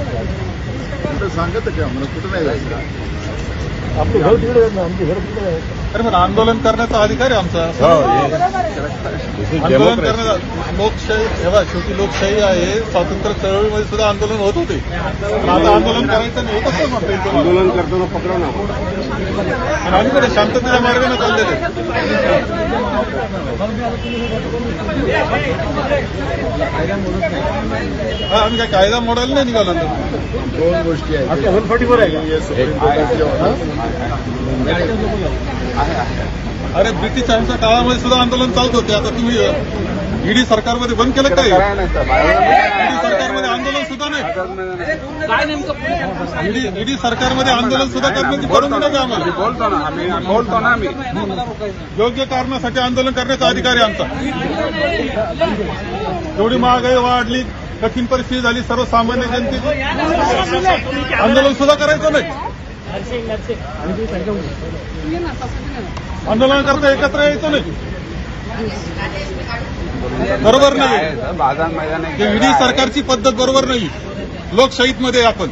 कुठं सांगत का? मला कुठं नाही जायचं आपलं घर तिकडे आहे ना आमचं घर तिकडे आहे. अरे पण आंदोलन करण्याचा अधिकार आहे आमचा. आंदोलन करण्याचा लोकशाही हेवा शेवटी लोकशाही आहे स्वातंत्र्य चळवळीमध्ये सुद्धा आंदोलन होत होते. आता आंदोलन करायचं नाही हे म्हणता येईल तुम्हाला? आंदोलन करताना पकडा ना. आणि आम्ही कडे शांततेच्या मार्गाने चाललेले हा आम्ही काय कायदा मोडायला नाही निघालो ना. दोन गोष्टी आहेत. वन फॉर्टी फोर आहे हे सुप्रीम कोर्टाचे. अरे ब्रिटिशांच्या काळामध्ये सुद्धा आंदोलन चालत होते. आता तुम्ही ईडी सरकारमध्ये बंद केलं काय ईडी सरकारमध्ये आंदोलन सुद्धा नाही. ईडी ईडी सरकारमध्ये आंदोलन सुद्धा करण्याची परवानगी नाही का आम्हाला? बोलतो ना आम्ही बोलतो ना आम्ही. योग्य कारणासाठी आंदोलन करण्याचा अधिकार आहे आमचा. एवढी महागाई वाढली कठीण परिस्थिती झाली सर्वसामान्य जनतेची. आंदोलन सुद्धा करायचं नाही. आंदोलन करता एकत्र यायचं नाही. बरोबर नाही. बाजार विधी सरकारची पद्धत बरोबर नाही. लोकशाहीत मध्ये आपण.